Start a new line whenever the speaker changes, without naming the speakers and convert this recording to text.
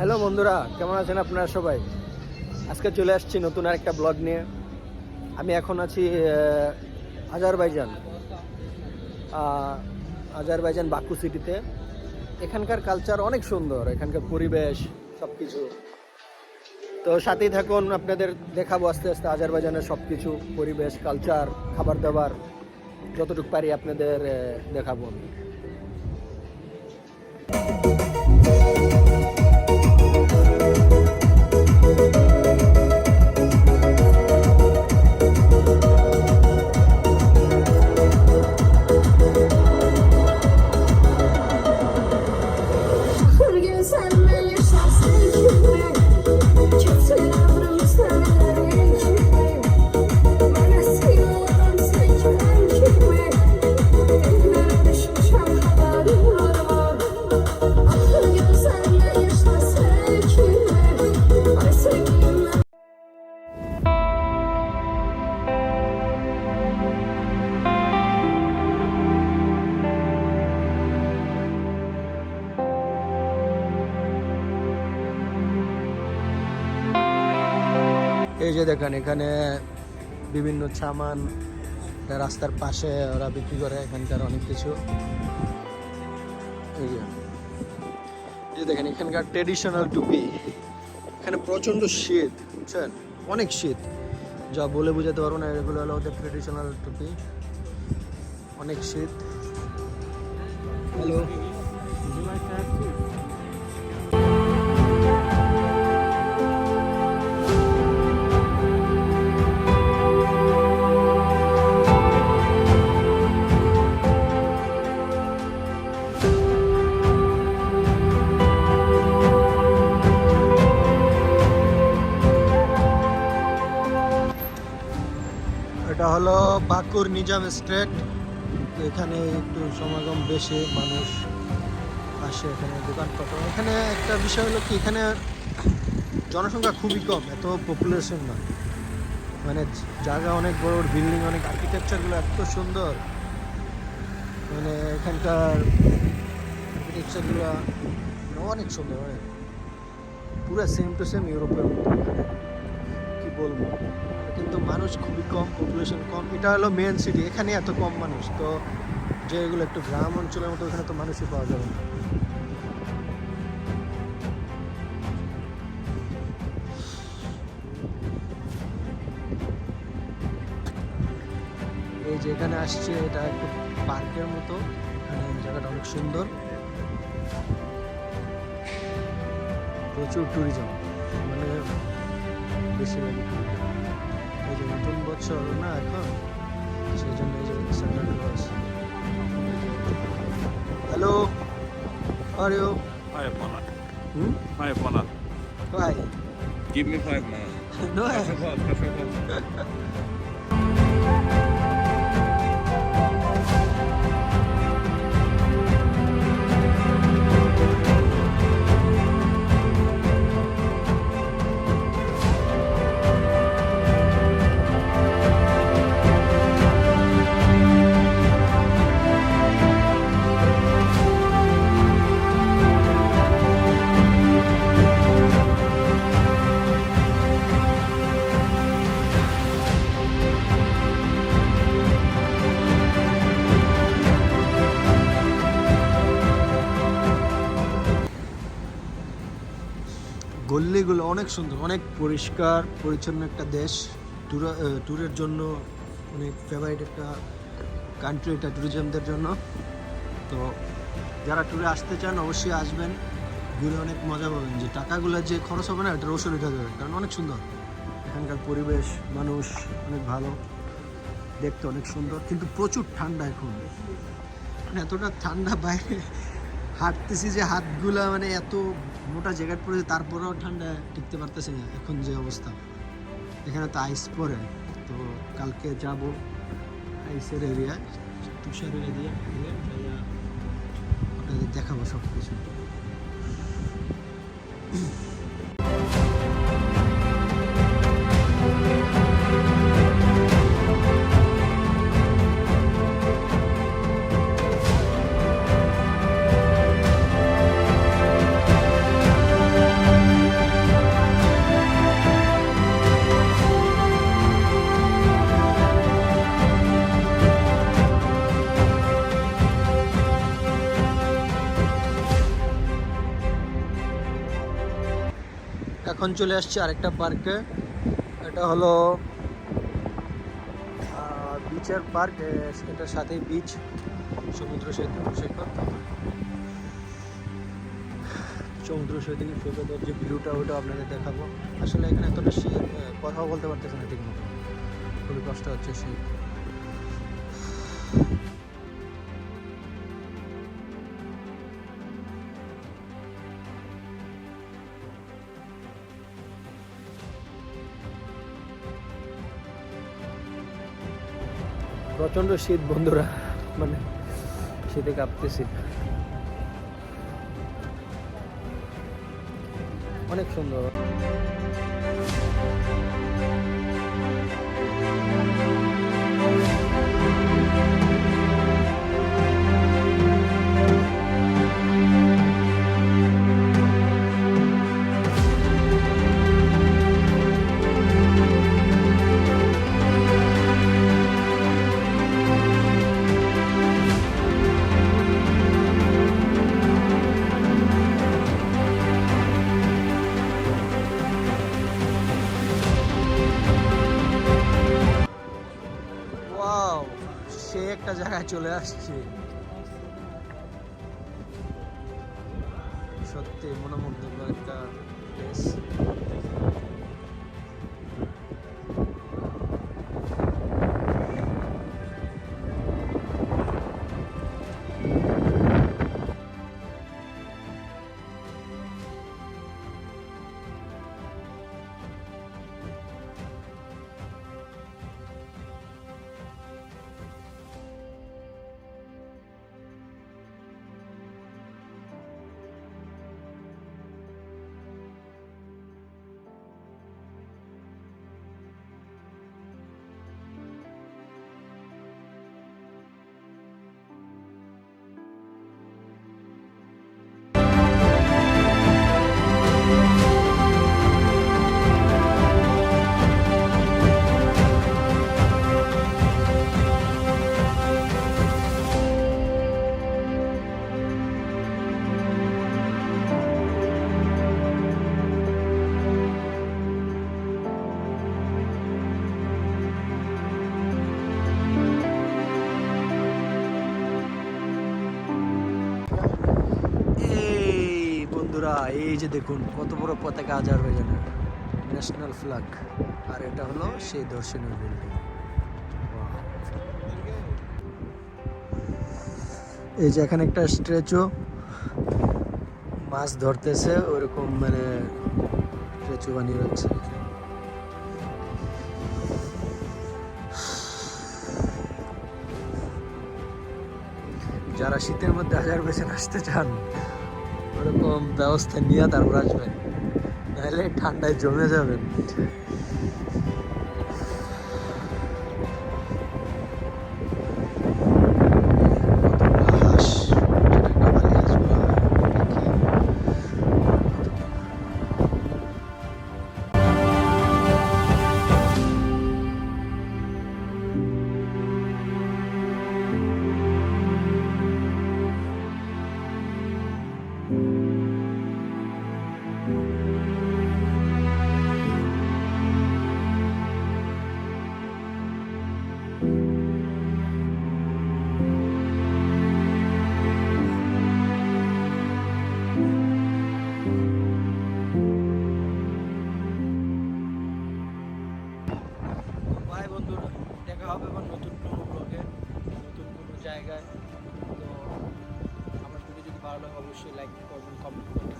Hello বন্ধুরা, কেমন আছেন আপনারা সবাই? আজকে চলে আসছি নতুন আরেকটা ব্লগ নিয়ে। আমি এখন আছি আজারবাইজান। আজারবাইজান বাকু সিটিতে। এখানকার কালচার অনেক সুন্দর, এখানকার পরিবেশ সব কিছু তো সাথেই থাকুন, আপনাদের দেখাবো আস্তে আস্তে আজারবাইজানের সব কিছু পরিবেশ কালচার খাবার দাবার। যতটুকু পারি আপনাদের দেখাবো আমি। এই যে দেখেন, এখানে বিভিন্ন সামান রাস্তার পাশে ওরা বিক্রি করে, এখানকার অনেক কিছু। এই যে দেখেন, এখানকার ট্রেডিশনাল টুপি। এখানে প্রচণ্ড শীত, বুঝছেন? অনেক শীত। যা বলে বোঝাতে পারব না, এগুলো হলো ওদের ট্রেডিশনাল টুপি। অনেক শীত। হ্যালো বাঁকুর নিজাম স্ট্রিট তো এখানে একটু সমাগম বেশি মানুষ আসে এখানে দোকানপাট। এখানে একটা বিষয় হলো কি, এখানে জনসংখ্যা খুবই কম, এত পপুলেশন না। মানে জায়গা অনেক বড় বিল্ডিং অনেক আর্কিটেকচারগুলো এত সুন্দর। মানে এখানকার আর্কিটেকচারগুলো অনেক সুন্দর, অনেক। পুরো সেম টু সেম ইউরোপের মতো। কি বলব? কিন্তু মানুষ খুবই কম পপুলেশন কম। এটা হলো মেন সিটি এখানে এত কম মানুষ। তো যেগুলো একটু গ্রাম অঞ্চলের মতো এখানে তো মানুষই পাওয়া যাবে না। এই যে এখানে আসছে, এটা একটু পার্কের মতো। জায়গাটা অনেক সুন্দর। প্রচুর ট্যুরিজম মানে বেশিরভাগই tourism। এই যে নতুন বছর না এখন সেই জন্য এই যে central cross hello are you
Five mana.
Hmm
Five mana.
Hi
Give me five mana.
No গল্লিগুলো অনেক সুন্দর, অনেক পরিষ্কার, পরিচ্ছন্ন একটা দেশ। ট্যুর ট্যুরের জন্য অনেক ফেভারিট একটা কান্ট্রি এটা ট্যুরিজমদের জন্য। তো যারা ট্যুরে আসতে চান অবশ্যই আসবেন, ঘুরে অনেক মজা পাবেন। যে টাকাগুলো যে খরচ হবে না, এটা রসুন উঠে যাবে, কারণ অনেক সুন্দর। এখানকার পরিবেশ, মানুষ অনেক ভালো, দেখতে অনেক সুন্দর, কিন্তু প্রচুর ঠান্ডা এখন। মানে এতটা ঠান্ডা বাইরে, হাঁটতেছি যে হাতগুলা মানে এত মোটা জ্যাকেট পরে তারপরেও ঠান্ডা টিকতে পারতেছে না, এখন যে অবস্থা। এখানে তো আইস পরে তো কালকে যাব আইসের এরিয়ায় তুষার এরিয়া দেখাবো সব কিছু এখন চলে আসছি আরেকটা পার্কে। এটা হলো বিচের পার্ক এটার সাথেই বিচ সমুদ্র সৈকত সৈকত। সমুদ্র সৈকত সৈকতের যে ভিউটা ওটা আপনাদের দেখাবো। আসলে এখানে এত বেশি আহ, কথাও বলতে পারতেছে না ঠিক মতো। খুবই কষ্ট হচ্ছে শীত প্রচণ্ড শীত বন্ধুরা। মানে শীতে কাঁপতেছি। অনেক সুন্দর। ওয়াও একটা জায়গায় চলে আসছে। সত্যি মনোমুগ্ধকর এই যে দেখুন, কত বড় পতাকা আজারবাইজানের ন্যাশনাল ফ্ল্যাগ আর এটা হলো সেই দর্শনীয় বিল্ডিং এই যে এখানে একটা স্ট্যাচু মাছ ধরতেছে ওইরকম মানে স্ট্যাচু বানিয়ে রাখছে। যারা শীতের মধ্যে হাজার বেছে আসতে চান। ওরকম ব্যবস্থা নিয়ে তারপর আসবেন। নাহলে ঠান্ডায় জমে যাবেন। দেখা হবে এবং নতুন কোনো ব্লগে নতুন কোনো জায়গায়। তো আমার ভিডিও যদি ভালো লাগে, অবশ্যই লাইক করবেন কমেন্ট করবেন।